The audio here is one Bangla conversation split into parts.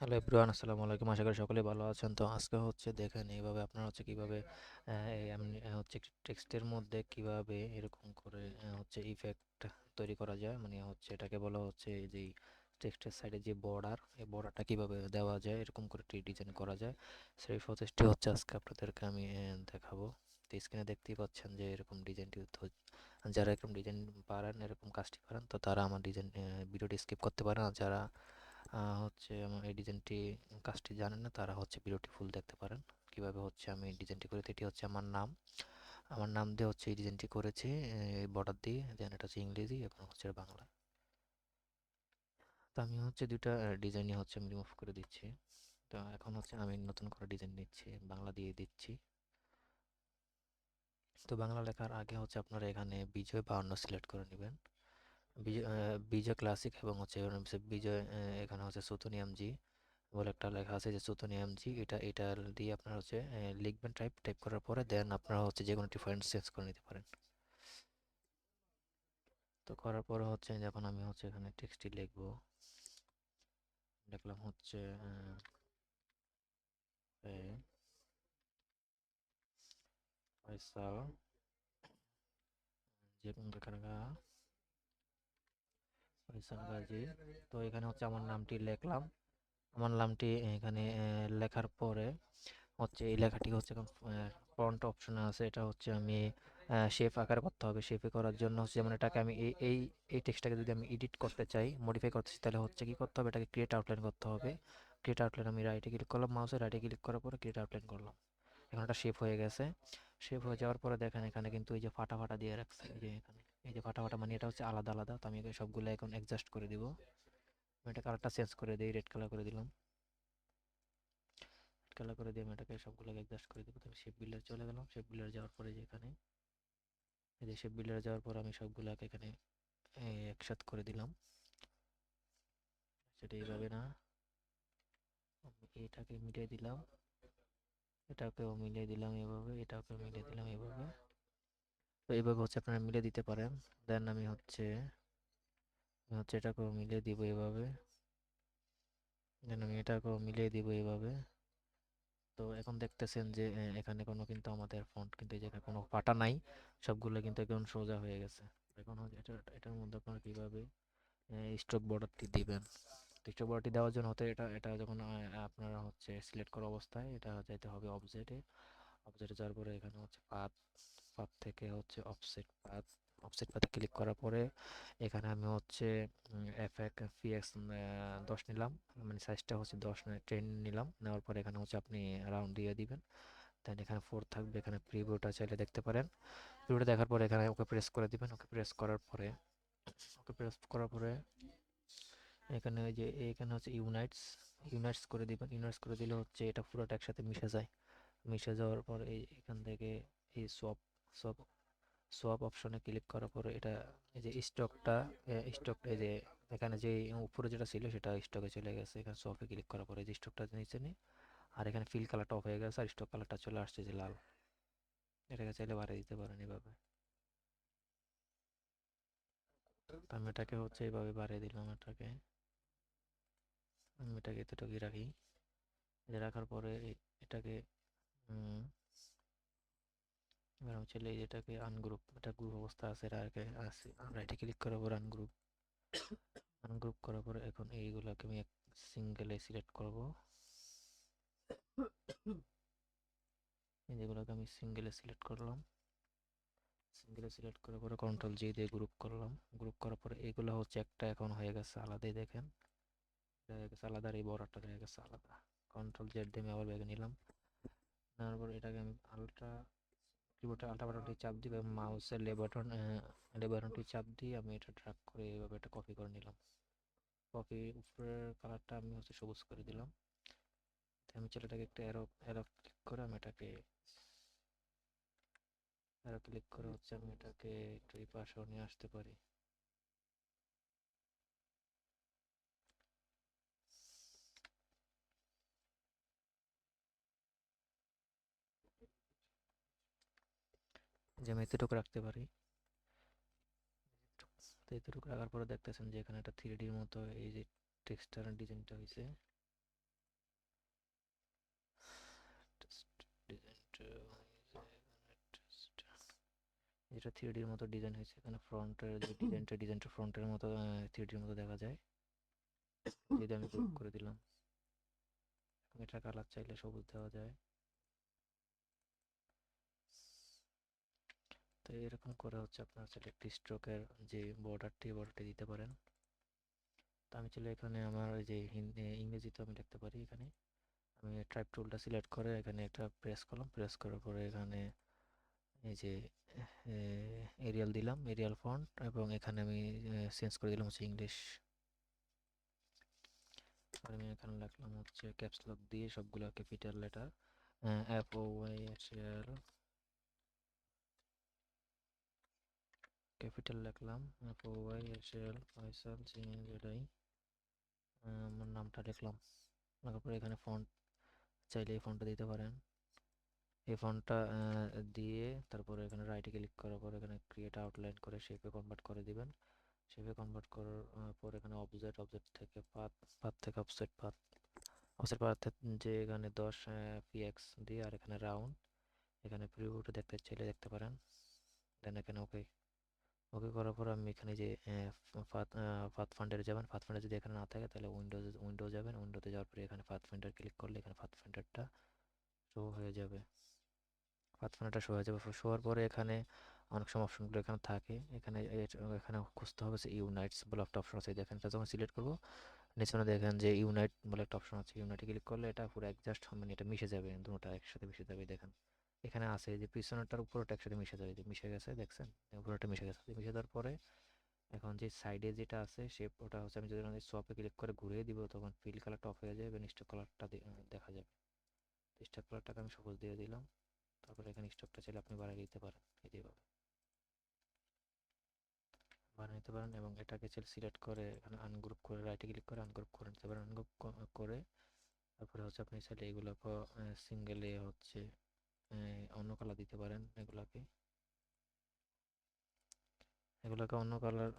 হ্যালো এভরিওয়ান, আসসালামু আলাইকুম। আশা করি সকলে ভালো আছেন। তো আজকে হচ্ছে দেখেন এইভাবে আপনারা হচ্ছে কীভাবে হচ্ছে টেক্সটের মধ্যে কীভাবে এরকম করে হচ্ছে ইফেক্ট তৈরি করা যায়। মানে হচ্ছে এটাকে বলা হচ্ছে যে টেক্সটের সাইডে যে বর্ডার এই বর্ডারটা কীভাবে দেওয়া যায়, এরকম করে ডিজাইন করা যায়। সেই প্রসেসটি হচ্ছে আজকে আপনাদেরকে আমি দেখাবো। তো স্ক্রিনে দেখতেই পাচ্ছেন যে এরকম ডিজাইনটি যারা এরকম ডিজাইন পারেন, এরকম কাজটি পারেন, তো তারা আমার ডিজাইন ভিডিওটি স্কিপ করতে পারেন। আর যারা হচ্ছে আমার এই ডিজাইনটি কাজটি জানেন না, তারা হচ্ছে ভিডিওটি ফুল দেখতে পারেন। কীভাবে হচ্ছে আমি ডিজাইনটি করেছি, এটি হচ্ছে আমার নাম। আমার নাম দিয়ে হচ্ছে এই ডিজাইনটি করেছি বর্ডার দিয়ে দেন এটা হচ্ছে ইংরেজি এবং হচ্ছে বাংলা। তো আমি হচ্ছে দুইটা ডিজাইনই হচ্ছে আমি রিমুভ করে দিচ্ছি। তো এখন হচ্ছে আমি নতুন করে ডিজাইন নিচ্ছি, বাংলা দিয়ে দিচ্ছি। তো বাংলা লেখার আগে হচ্ছে আপনারা এখানে বিজয় বাউন্ন সিলেক্ট করে নেবেন। বিজয় ক্লাসিক এবং হচ্ছে বিজয় এখানে হচ্ছে সুতোনিয়াম জি বলে একটা লেখা আছে যে সুতোনিয়াম জি, এটা এটা দিয়ে আপনারা হচ্ছে লিখবেন টাইপ টাইপ করার পরে দেন আপনারা হচ্ছে যে কোনো একটি ফন্ট চেঞ্জ করে নিতে পারেন। তো করার পরে হচ্ছে যখন আমি হচ্ছে এখানে টেক্সটটি লিখব লিখলাম হচ্ছে ফয়সাল যে এখানে ফয়সাল তো এখানে হচ্ছে আমার নামটি লিখলাম। আমার নামটি এখানে লেখার পরে হচ্ছে এই লেখাটি হচ্ছে ফন্ট অপশনে আছে। এটা হচ্ছে আমি শেপ আকারে করতে হবে। শেপে করার জন্য হচ্ছে যেমন এটাকে আমি এই এই এই টেক্সটটাকে যদি আমি এডিট করতে চাই মডিফাই করতে চাই, তাহলে হচ্ছে কি করতে হবে? এটাকে ক্রিয়েট আউটলাইন করতে হবে। ক্রিয়েট আউটলাইন আমি রাইটে ক্লিক করলাম মাউসে রাইটে ক্লিক করার পরে ক্রিয়েট আউটলাইন করলাম। এখন এটা শেপ হয়ে গেছে। শেপ হয়ে যাওয়ার পরে দেখেন এখানে কিন্তু এই যে ফাটা ফাটা দিয়ে রাখছে, এই যে এখানে। এই যে ফাটা ফাটা মানে এটা হচ্ছে আলাদা আলাদা। তো আমি সবগুলো এখন অ্যাডজাস্ট করে দিব। আমি এটা কালারটা চেঞ্জ করে দিই রেড কালার করে দিলাম। রেড কালার করে দিয়ে আমি এটাকে সবগুলোকে অ্যাডজাস্ট করে দেবো। তবে শেপ বিল্ডার চলে গেলাম। শেপ বিল্ডার যাওয়ার পরে যে এখানে, এই যে শেপ বিল্ডার যাওয়ার পর আমি সবগুলোকে এখানে একসাথে করে দিলাম। সেটা এইভাবে না। আমি এটাকে মিলিয়ে দিলাম। এটাকেও মিলিয়ে দিলাম এভাবে, এটাকেও মিলিয়ে দিলাম এভাবে। তো এইভাবে হচ্ছে আপনারা মিলে দিতে পারেন। দেন আমি হচ্ছে আমি হচ্ছে এটাকেও মিলিয়ে দিব এভাবে। দেন আমি এটাকেও মিলিয়ে দিব এভাবে। তো এখন দেখতেছেন যে এখানে কোনো কিন্তু আমাদের ফন্ট কিন্তু এই জায়গায় কোনো ফাটা নাই। সবগুলো কিন্তু এখন সোজা হয়ে গেছে। এখন এটা, এটার মধ্যে আপনারা কীভাবে স্ট্রোক বর্ডারটি দিবেন? স্ট্রোক বর্ডারটি দেওয়ার জন্য হতে এটা এটা যখন আপনারা হচ্ছে সিলেক্ট করা অবস্থায়, এটা যাইতে হবে অবজেক্টে অবজেক্টে যাওয়ার পরে এখানে হচ্ছে পাথ পাথ থেকে হচ্ছে অফসেট পাথ অফসেট পাথে ক্লিক করার পরে এখানে আমি হচ্ছে এফ এক পি এক্স দশ নিলাম। মানে সাইজটা হচ্ছে দশ টেন নিলাম। নেওয়ার পরে এখানে হচ্ছে আপনি রাউন্ড দিয়ে দিবেন। দেন এখানে ফোর থাকবে, এখানে প্রিভিউটা চাইলে দেখতে পারেন। প্রিভিউটা দেখার পরে এখানে ওকে প্রেস করে দিবেন। ওকে প্রেস করার পরে, ওকে প্রেস করার পরে এখানে যে, এখানে হচ্ছে ইউনাইটস ইউনাইটস করে দিবেন। ইউনাইটস করে দিলে হচ্ছে এটা পুরোটা একসাথে মিশে যায়। মিশে যাওয়ার পর এই, এখান থেকে এই সোয়াপ সোয়াপ সোয়াপ অপশনে ক্লিক করার পরে এটা এই যে স্টকটা স্টক এই যে এখানে যে উপরে যেটা ছিল সেটা স্টকে চলে গেছে। এখানে সোয়াপে ক্লিক করার পরে যে স্টকটা নিচে নেই আর এখানে ফিল কালারটা অফ হয়ে গেছে, আর স্টক কালারটা চলে আসছে যে লাল। এটাকে চাইলে বাড়িয়ে দিতে পারেন এভাবে। আমি এটাকে হচ্ছে এইভাবে বাড়িয়ে দিলাম এটাকে। আমি এটাকে এতটুকুই রাখি। রাখার পরে এটাকে এবার আমি চাইলে যেটাকে আনগ্রুপ এটা গ্রুপ অবস্থা আছে এটাকে আছে। রাইটে ক্লিক করার পর আনগ্রুপ আনগ্রুপ করার পরে এখন এইগুলোকে আমি এক সিঙ্গেলে সিলেক্ট করব। এই যেগুলোকে আমি সিঙ্গেলে সিলেক্ট করলাম। সিঙ্গেলে সিলেক্ট করার পরে কন্ট্রোল জি দিয়ে গ্রুপ করলাম। গ্রুপ করার পরে এগুলো হচ্ছে একটা এখন হয়ে গেছে আলাদাই, দেখেন। এটা হয়ে গেছে আলাদা আর এই বড়টা হয়ে গেছে আলাদা। কন্ট্রোল জেড দিয়ে আমি আবার ব্যাগে নিলাম। নেওয়ার পর এটাকে আমি আলট্রা কিবোর্ডে আলট্রা বাটনটি চাপ দিই এবং মাউসের লে বাটন লে বাটনটি চাপ দিয়ে আমি এটা ড্রাগ করে এভাবে এটা কপি করে নিলাম। কপি উপরের কালারটা আমি হচ্ছে সবুজ করে দিলাম। আমি ছেলেটাকে একটা অ্যারো অ্যারো ক্লিক করে আমি এটাকে অ্যারো ক্লিক করে হচ্ছে আমি এটাকে একটু এই পাশেও নিয়ে আসতে পারি। যে আমি এতটুকু রাখতে পারি। তো এতটুকু রাখার পরে দেখতেছেন যে এখানে একটা থ্রি ডির মতো এই যে টেক্সটার ডিজাইনটা হয়েছে যেটা থ্রি ডির মতো ডিজাইন হয়েছে এখানে ফ্রন্টের যে ডিজাইনটা ডিজাইনটা ফ্রন্টের মতো থ্রি ডির মতো দেখা যায়। যদি আমি করে দিলাম। এটা কালার চাইলে সবুজ দেওয়া যায়। তো এরকম করে হচ্ছে আপনার চাইলে একটি স্ট্রোকের যে বর্ডারটি বর্ডারটি দিতে পারেন। তো আমি চাইলে এখানে আমার যে হিন্দি ইংরেজিতে আমি লিখতে পারি এখানে। আমি ট্রাইপ টুলটা সিলেক্ট করে এখানে একটা প্রেস করলাম। প্রেস করার পরে এখানে এই যে এরিয়াল দিলাম এরিয়াল ফন্ট এবং এখানে আমি চেঞ্জ করে দিলাম হচ্ছে ইংলিশ আর আমি এখানে লিখলাম হচ্ছে ক্যাপস লক দিয়ে সবগুলো capital letter F O Y S L capital লিখলাম F Y S L Faisal Singh Jedi আমার নামটা লিখলাম। তারপরে এখানে ফন্ট চাইলে এই ফন্টটা দিতে পারেন। এই ফন্টটা দিয়ে তারপরে এখানে রাইটে ক্লিক করার পর এখানে ক্রিয়েট আউটলাইন করে শেপে কনভার্ট করে দিবেন। শেপে কনভার্ট করার পর এখানে অবজেক্ট অবজেক্ট থেকে পাত পাত থেকে অফসেট পাত অফসেট পাত যে এখানে দশ পিএক্স দিয়ে আর এখানে রাউন্ড এখানে প্রিভিউটা দেখতে চাইলে দেখতে পারেন। দেন এখানে ওকে ওকে করার পর আমি এখানে যে ফাত ফান্ডারে যাবেন, ফাত ফান্ডার যদি এখানে না থাকে তাহলে উইন্ডোজ উইন্ডো যাবেন, উইন্ডোতে যাওয়ার পরে এখানে ফাত ফান্ডার ক্লিক করলে এখানে ফাত ফান্ডারটা শো হয়ে যাবে। ফাত ফান্ডারটা শো হয়ে যাবে। শো হওয়ার পরে এখানে অনেক সময় অপশনগুলো এখানে থাকে। এখানে এখানে খুঁজতে হবে যে ইউনাইটস বলে একটা অপশন আছে। দেখেন, এটা যখন সিলেক্ট করব নিচনে দেখেন যে ইউনাইট বলে একটা অপশন আছে। ইউনাইটে ক্লিক করলে এটা পুরো অ্যাডজাস্ট মানে এটা মিশে যাবে, দুটোটা একসাথে মিশে যাবে, দেখেন। এখানে আছে যে পিছনেরটার উপরটা একসাথে মিশে যাবে যে মিশে গেছে, দেখছেন? উপরটা মিশে গেছে। মিশে যাওয়ার পরে এখন যে সাইডে যেটা আছে, সে ওটা হচ্ছে আমি যদি সোয়াপে ক্লিক করে ঘুরিয়ে দিব, তখন ফিল কালারটা অফ হয়ে যাবে এবং স্টক কালারটা দেখা যাবে। স্টক কালারটাকে আমি সবুজ দিয়ে দিলাম। তারপরে এখানে স্টকটা চাইলে আপনি বাড়িয়ে দিতে পারেন এইভাবে বানিয়ে নিতে পারেন এবং এটাকে চাইলে সিলেক্ট করে এখানে আনগ্রুপ করে রাইটে ক্লিক করে আনগ্রুপ করে নিতে পারেন। আনগ্রুপ করে তারপরে হচ্ছে আপনি চাইলে এগুলোকে সিঙ্গেলে হচ্ছে অন্য কালার দিতে পারেন এগুলাকে এগুলোকে অন্য কালার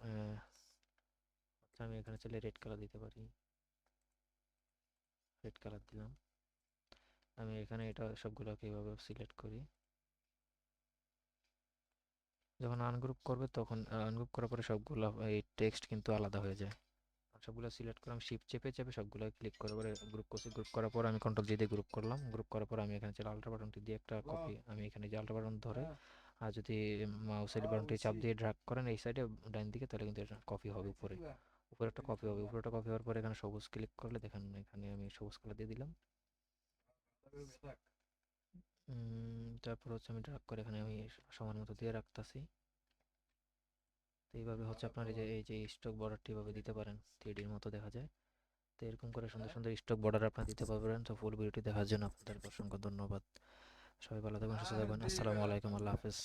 আমি এখানে চাইলে রেড কালার দিতে পারি রেড কালার দিলাম আমি এখানে এটা সবগুলোকে এভাবে সিলেক্ট করি যখন আনগ্রুপ করবে তখন আনগ্রুপ করার পরে সবগুলো এই টেক্সট কিন্তু আলাদা হয়ে যায় সবগুলো সিলেক্ট করলাম শিপ চেপে চেপে সবগুলো ক্লিক করে পরে গ্রুপ করছি। গ্রুপ করার পর আমি কন্ট্রোল জি দিয়ে গ্রুপ করলাম। গ্রুপ করার পর আমি এখানে আল্ট্রা বাটনটি দিয়ে একটা কপি আমি এখানে যে আল্ট্রা বাটন ধরে আর যদি মাউসের বাটনটি চাপ দিয়ে ড্রাগ করেন এই সাইডে ডাইন দিকে তাহলে কিন্তু এটা কপি হবে উপরে। উপরে একটা কপি হবে। উপরে একটা কপি হওয়ার পর এখানে সবুজ ক্লিক করলে দেখেন এখানে আমি সবুজ কালার দিয়ে দিলাম। তারপর হচ্ছে আমি ড্রাগ করে এখানে আমি সমান মতো দিয়ে রাখতেছি। তো এইভাবে হচ্ছে আপনার এই যে এই যে স্টক বর্ডারটি এভাবে দিতে পারেন থ্রিডির মতো দেখা যায়। তো এরকম করে সুন্দর সুন্দর স্টক বর্ডার আপনার দিতে পারবেন। তো ফুল ভিডিওটি দেখার জন্য আপনাদের অসংখ্য ধন্যবাদ। সবাই ভালো থাকবেন সুস্থ থাকবেন। আসসালামু আলাইকুম। আল্লাহ হাফেজ।